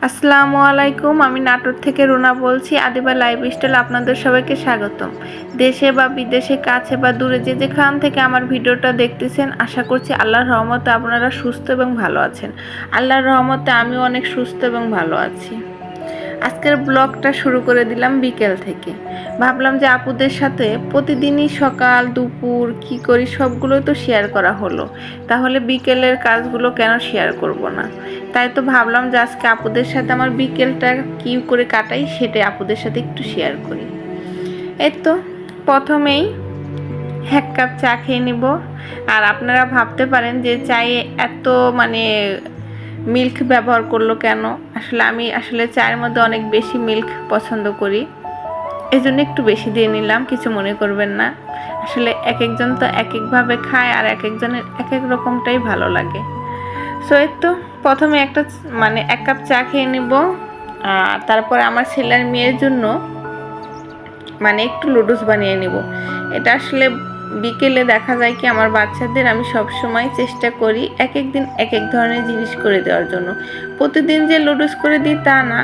আসসালামু আলাইকুম, আমি নাটোর থেকে রুনা বলছি, আদিবা লাইফ স্টাইল আপনাদের সবাইকে স্বাগতম। দেশে বা বিদেশে, কাছে বা দূরে যে যেখান থেকে আমার ভিডিওটা দেখতেছেন, আশা করছি আল্লাহর রহমতে আপনারা সুস্থ এবং ভালো আছেন। আল্লাহর রহমতে আমিও অনেক সুস্থ এবং ভালো আছি। আজকের ব্লগটা শুরু করে দিলাম বিকেল থেকে। ভাবলাম যে আপুদের সাথে প্রতিদিনই সকাল, দুপুর, কি করি সবগুলোই তো শেয়ার করা হলো। তাহলে বিকেলের কাজগুলো কেন শেয়ার করব না? তাই তো ভাবলাম যে আজকে আপুদের সাথে আমার বিকেলটা কি করে কাটাই সেটাই আপুদের সাথে একটু শেয়ার করি। এই তো প্রথমেই এক কাপ চা খেয়ে নিব। আর আপনারা ভাবতে পারেন যে চায়ে এত মানে মিল্ক ব্যবহার করল কেন? আসলে আমি আসলে চায়ের মধ্যে অনেক বেশি মিল্ক পছন্দ করি। এই জন্য একটু বেশি দিয়ে নিলাম, কিছু মনে করবেন না। আসলে এক একজন তো এক একভাবে খায় আর এক একজনের এক এক রকমটাই ভালো লাগে। সো তো প্রথমে একটা মানে এক কাপ চা খেয়ে নেব। আর তারপরে আমার ছেলের মেয়ের জন্য মানে একটু লুডুস বানিয়ে নিব। এটা আসলে বিকেলে দেখা যায় কি আমার বাচ্চাদের আমি সব সময় চেষ্টা করি এক এক দিন এক এক ধরনের জিনিস করে দেওয়ার জন্য। প্রতিদিন যে লুডুস করে দিই তা না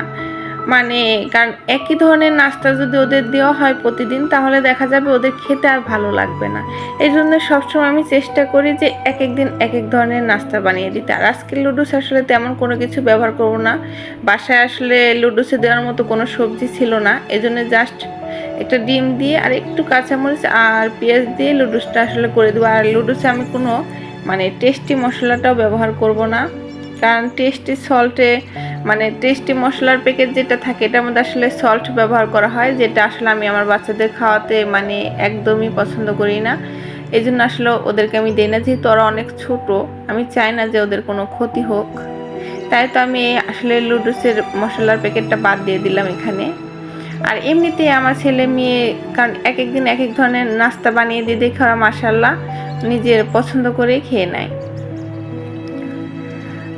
মানে কারণ একই ধরনের নাস্তা যদি ওদের দেওয়া হয় প্রতিদিন, তাহলে দেখা যাবে ওদের খেতে আর ভালো লাগবে না। এই জন্য সবসময় আমি চেষ্টা করি যে এক এক দিন এক এক ধরনের নাস্তা বানিয়ে দিতে। আর আজকে লুডুস আসলে তেমন কোনো কিছু ব্যবহার করব না। বাসায় আসলে লুডুসে দেওয়ার মতো কোনো সবজি ছিল না। এই জন্য জাস্ট একটা ডিম দিয়ে আর একটু কাঁচামরিচ আর পেঁয়াজ দিয়ে লুডুসটা আসলে করে দেবো। আর লুডুসে আমি কোনো মানে টেস্টি মশলাটাও ব্যবহার করব না। কারণ টেস্টি সল্টে মানে টেস্টি মশলার প্যাকেট যেটা থাকে এটার মধ্যে আসলে সল্ট ব্যবহার করা হয় যেটা আসলে আমি আমার বাচ্চাদের খাওয়াতে মানে একদমই পছন্দ করি না। এই জন্য আসলে ওদেরকে আমি দিই না যেহেতু ওরা অনেক ছোট আমি চাই না যে ওদের কোনো ক্ষতি হোক। তাই তো আমি আসলে লুডুসের মশলার প্যাকেটটা বাদ দিয়ে দিলাম এখানে। আর এমনিতে আমার ছেলে মেয়ে কারণ এক এক দিন এক এক ধরনের নাস্তা বানিয়ে দিয়ে দেখে ওরা মাসাল্লাহ নিজের পছন্দ করেই খেয়ে নেয়।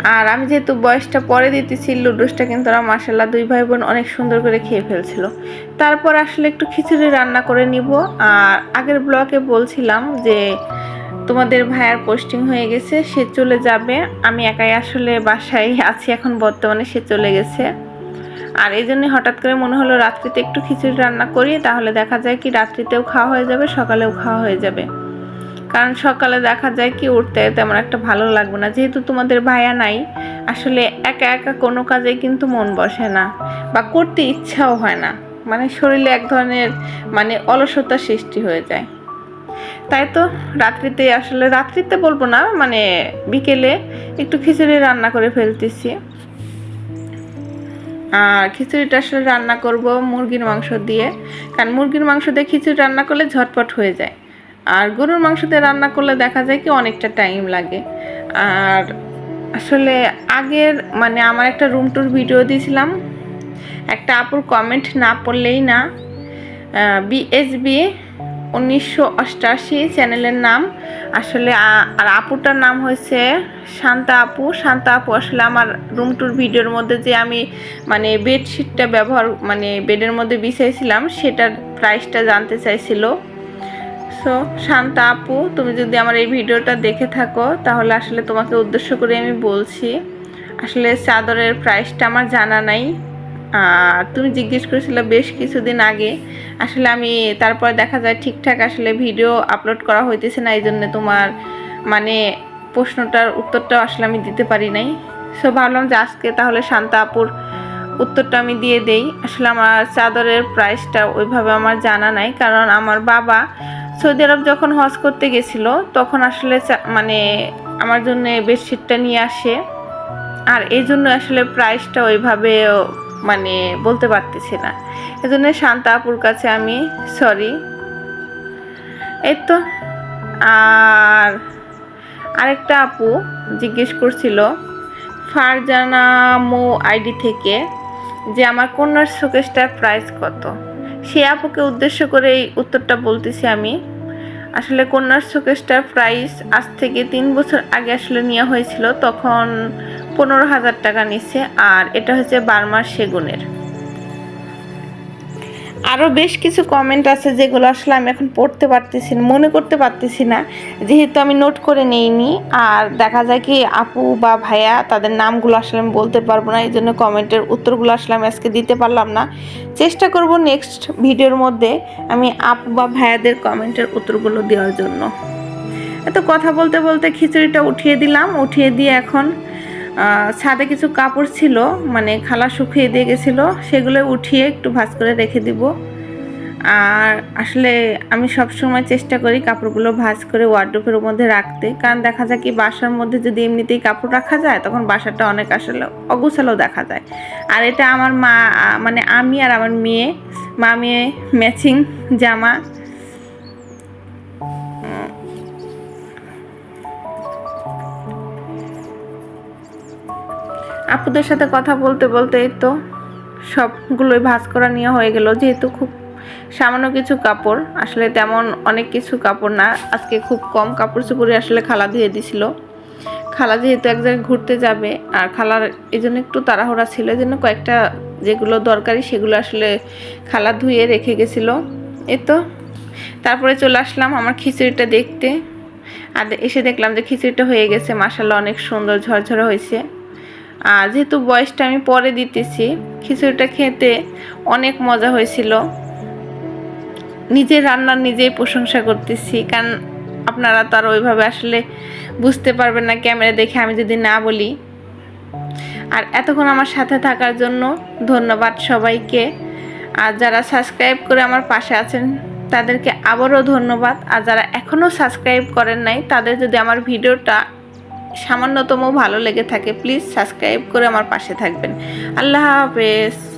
আর আমি যেহেতু বয়সটা পরে দিতেছি লুডুসটা কিন্তু ওরা মাসাল্লাহ দুই ভাই বোন অনেক সুন্দর করে খেয়ে ফেলছিল। তারপর আসলে একটু খিচুড়ি রান্না করে নিব। আর আগের ব্লগে বলছিলাম যে, তোমাদের ভাইয়ার পোস্টিং হয়ে গেছে, সে চলে যাবে। আমি একাই আসলে বাসায় আছি এখন, বর্তমানে সে চলে গেছে। আর এই জন্যে হঠাৎ করে মনে হলো রাত্রিতে একটু খিচুড়ি রান্না করি, তাহলে দেখা যায় কি রাত্রিতেও খাওয়া হয়ে যাবে, সকালেও খাওয়া হয়ে যাবে। কারণ সকালে দেখা যায় কি উঠতে তেমন একটা ভালো লাগবে না। যেহেতু তোমাদের ভাইয়া নাই, আসলে একা একা কোনো কাজে কিন্তু মন বসে না বা করতে ইচ্ছাও হয় না। মানে শরীরে এক ধরনের মানে অলসতা সৃষ্টি হয়ে যায়। তাই তো রাত্রিতে আসলে, রাত্রিতে বলব না মানে বিকেলে একটু খিচুড়ি রান্না করে ফেলতেছি। আর খিচুড়িটা আসলে রান্না করব মুরগির মাংস দিয়ে। কারণ মুরগির মাংস দিয়ে খিচুড়ি রান্না করলে ঝটপট হয়ে যায়। আর গরুর মাংস দিয়ে রান্না করলে দেখা যায় কি অনেকটা টাইম লাগে। আর আসলে আগের মানে আমার একটা রুম টুর ভিডিও দিয়েছিলাম। একটা আপুর কমেন্ট না পড়লেই না বিএসবি উনিশশো অষ্টাশি চ্যানেলের নাম। আসলে আর আপুটার নাম হয়েছে শান্তা আপু। শান্তা আপু আসলে আমার রুম টুর ভিডিওর মধ্যে যে আমি মানে বেডশিটটা ব্যবহার মানে বেডের মধ্যে বিছাইছিলাম, সেটার প্রাইসটা জানতে চাইছিল। সো শান্তা আপু, তুমি যদি আমার এই ভিডিওটা দেখে থাকো, তাহলে আসলে তোমাকে উদ্দেশ্য করে আমি বলছি। আসলে চাদরের প্রাইসটা আমার জানা নাই। আর তুমি জিজ্ঞেস করেছিলে বেশ কিছুদিন আগে। আসলে আমি তারপরে দেখা যায় ঠিকঠাক আসলে ভিডিও আপলোড করা হইতেছে না, এই জন্য তোমার মানে প্রশ্নটার উত্তরটা আসলে আমি দিতে পারি নাই। সো ভাবলাম যে আজকে তাহলে শান্তা আপুর উত্তরটা আমি দিয়ে দেই। আসলে আমার চাদরের প্রাইসটা ওইভাবে আমার জানা নাই, কারণ আমার বাবা সৌদি আরব যখন হজ করতে গেছিল, তখন আসলে মানে আমার জন্য বেডশিটটা নিয়ে আসে। আর এই জন্য আসলে প্রাইসটা ওইভাবে মানে বলতে পারতেছি না। এই জন্য শান্তা আপুর কাছে আমি সরি এই তো। আর আরেকটা আপু জিজ্ঞেস করছিল, ফারজানা মো আইডি থেকে যে আমার কন্যার শোকেসটার প্রাইস কত? সে আপুকে উদ্দেশ্য করে এই উত্তরটা বলতেছি আমি। আসলে কন্যার শোকেসটার প্রাইস আজ থেকে তিন বছর আগে আসলে নেওয়া হয়েছিল, তখন পনেরো হাজার টাকা নিচ্ছে, আর এটা হচ্ছে বার্মার সেগুনের। আরও বেশ কিছু কমেন্ট আছে যেগুলো আসলে আমি এখন পড়তে পারতেছি না, মনে করতে পারতেছি না। যেহেতু আমি নোট করে নিইনি, আর দেখা যায় কি আপু বা ভাইয়া তাদের নামগুলো আসলে আমি বলতে পারব না, এই জন্য কমেন্টের উত্তরগুলো আসলে আমি আজকে দিতে পারলাম না। চেষ্টা করব নেক্সট ভিডিওর মধ্যে আমি আপু বা ভাইয়াদের কমেন্টের উত্তরগুলো দেওয়ার জন্য। এত কথা বলতে বলতে খিচুড়িটা উঠিয়ে দিলাম, উঠিয়ে দিয়ে এখন ছাদে কিছু কাপড় ছিল মানে খালা শুকিয়ে দিয়ে গেছিল, সেগুলো উঠিয়ে একটু ভাজ করে রেখে দিব। আর আসলে আমি সব সময় চেষ্টা করি কাপড়গুলো ভাঁজ করে ওয়ার্ড্রোপের মধ্যে রাখতে, কারণ দেখা যায় কি বাসার মধ্যে যদি এমনিতেই কাপড় রাখা যায়, তখন বাসাটা অনেক আসলে অগোছালো দেখা যায়। আর এটা আমার মা মানে আমি আর আমার মেয়ে, মা মেয়ে ম্যাচিং জামা আপুদের সাথে কথা বলতে বলতে তো সবগুলোই ভাঁজ করা নিয়ে হয়ে গেল। যেহেতু খুব সামান্য কিছু কাপড়, আসলে তেমন অনেক কিছু কাপড় না। আজকে খুব কম কাপড় চোপড়ে আসলে খালা ধুয়ে দিছিল। খালা যেহেতু এক জায়গায় ঘুরতে যাবে, আর খালার এই জন্য একটু তাড়াহুড়া ছিল এই জন্য কয়েকটা যেগুলো দরকারি সেগুলো আসলে খালা ধুয়ে রেখে গেছিল। এই তো, তারপরে চলে আসলাম আমার খিচুড়িটা দেখতে। আর এসে দেখলাম যে খিচুড়িটা হয়ে গেছে মাসাল্লাহ অনেক সুন্দর ঝরঝরে হয়েছে। আর যেহেতু বয়সটা আমি পরে দিতেছি, খিচুড়িটা খেতে অনেক মজা হয়েছিল। নিজের রান্নার নিজেই প্রশংসা করতেছি, কারণ আপনারা তো আর ওইভাবে আসলে বুঝতে পারবেন না ক্যামেরা দেখে আমি যদি না বলি। আর এতক্ষণ আমার সাথে থাকার জন্য ধন্যবাদ সবাইকে। আর যারা সাবস্ক্রাইব করে আমার পাশে আছেন, তাদেরকে আবারও ধন্যবাদ। আর যারা এখনও সাবস্ক্রাইব করেন নাই, তাদের যদি আমার ভিডিওটা সামান্যতম ভালো লেগে থাকে প্লিজ সাবস্ক্রাইব করে আমার পাশে থাকবেন। আল্লাহ হাফেজ।